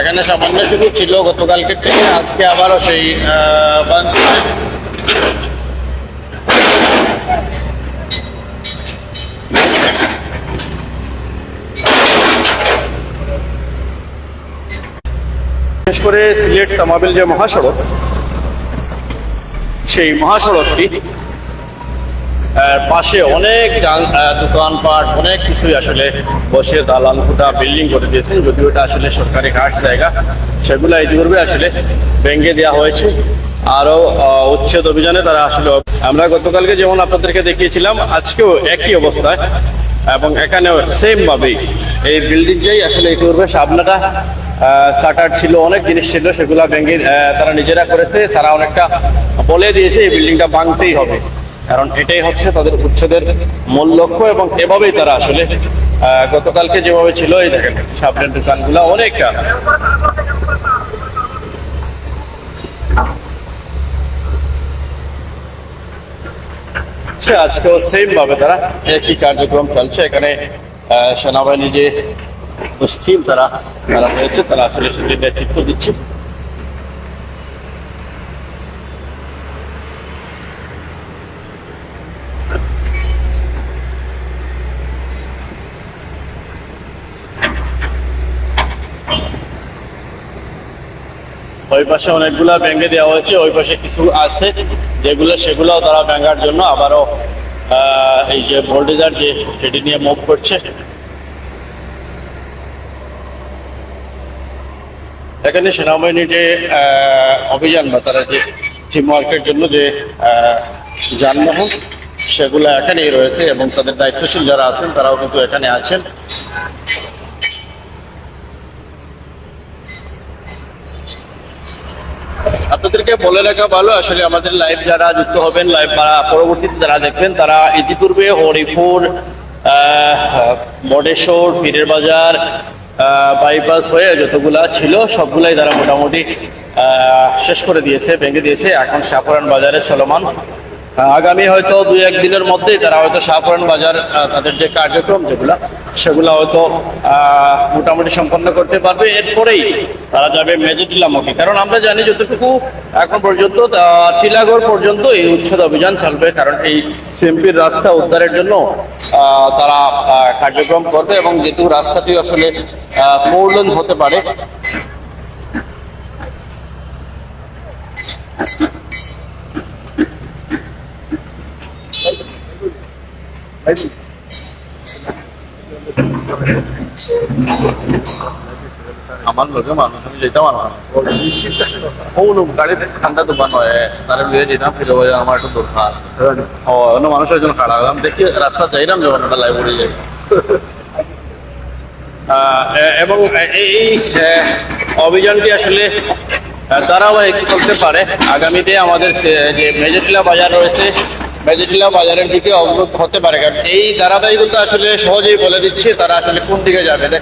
এখানে সামান্য শুধু ছিল গতকালকে থেকে, আজকে আবারও সেই বিশেষ করে সিলেট তামাবিল যে মহাসড়ক, সেই মহাসড়কটি পাশে অনেক দোকানপাট অনেক কিছুই আসলে বসে দালান কুটা বিল্ডিং করে দিয়েছেন যদিও এটা আসলে সরকারি কাজ জায়গা। সেগুলো ইতিপূর্বে আসলে ভেঙে দেওয়া হয়েছে। আরও আহ, উচ্ছেদ অভিযানে তারা আসলে আমরা গতকালকে যেমন আপনাদেরকে দেখিয়েছিলাম আজকেও একই অবস্থায় এবং এখানেও সেম ভাবেই এই বিল্ডিংটাই আসলে ইতিপূর্বে সামনাটা শাটার ছিল অনেক জিনিস ছিল সেগুলা ভেঙে তারা নিজেরা করেছে তারা অনেকটা বলে দিয়েছে এই বিল্ডিংটা ভাঙতেই হবে। কারণ এটাই হচ্ছে তাদের উচ্ছেদের মূল লক্ষ্য এবং এভাবেই তারা আসলে গতকালকে যেভাবে ছিল এই দেখেন সামনের দোকানগুলো অনেকটা। আচ্ছা, আজকেও সেম ভাবে তারা একই কার্যক্রম চলছে। এখানে সেনাবাহিনী যে মুসলিম তারা তারা হয়েছে তারা আসলে নেতৃত্ব দিচ্ছে। ওই পাশে অনেকগুলা ভেঙে দেওয়া হয়েছে, ওই পাশে কিছু আছে। যেগুলো, সেগুলোও তারা ভেঙার জন্য আবারও এই যে ভোল্টেজার যে সেটি নিয়ে মুভ করছে। এখানে সেনাবাহিনীর যে অভিযান বা তারা যে টিম ওয়ার্কের জন্য যে যানবাহন, সেগুলো এখানেই রয়েছে এবং তাদের দায়িত্বশীল যারা আছেন, তারাও কিন্তু এখানে আছেন। আপনাদেরকে বলে রাখা ভালো, আসলে আমাদের লাইভ যারা যুক্ত হবেন লাইভ পরবর্তীতে যারা দেখবেন, তারা ইতিপূর্বে হরিপুর মডেশ্বর, পীরের বাজার বাইপাস হয়ে যতগুলা ছিল, সবগুলাই তারা মোটামুটি শেষ করে দিয়েছে, ভেঙে দিয়েছে। এখন শাহপুরান বাজারে চলমান। আগামী হয়তো দুই একদিনের মধ্যেই তারা হয়তো শাহপুরান বাজার তাদের যে কার্যক্রম যেগুলা সেগুলো হয়তো আহ, মোটামুটি সম্পন্ন করতে পারবে। এরপরেই তারা যাবে মেজেটিলামুখী কারণ আমরা জানি যতটুকু এখন পর্যন্ত আহ, টিলাগড় পর্যন্ত এই উচ্ছেদ অভিযান চলবে। কারণ এই সিএমপির রাস্তা উদ্ধারের জন্য আহ, তারা কার্যক্রম করবে এবং যেহেতু রাস্তাটি আসলে পৌরলন হতে পারে। আমার লোকে মানুষ, আমি যেতাম গাড়িতে ঠান্ডা দোকান হয় তারা যেতাম ফিরে আমার একটু দরকার ও, অন্য মানুষের জন্য হলাম, দেখি রাস্তা যাইলাম যখন ওটা লাই পড়ে যাই এবং এই অভিযানটি আসলে ধারাবাহিক চলতে পারে। আগামীতে আমাদের যে মেজেটিলা বাজার রয়েছে মেজেটিলা বাজারের দিকে অবরোধ হতে পারে, কারণ এই ধারাবাহিকতা আসলে সহজেই বলে দিচ্ছে, তারা আসলে কোন দিকে যাবে? দেখো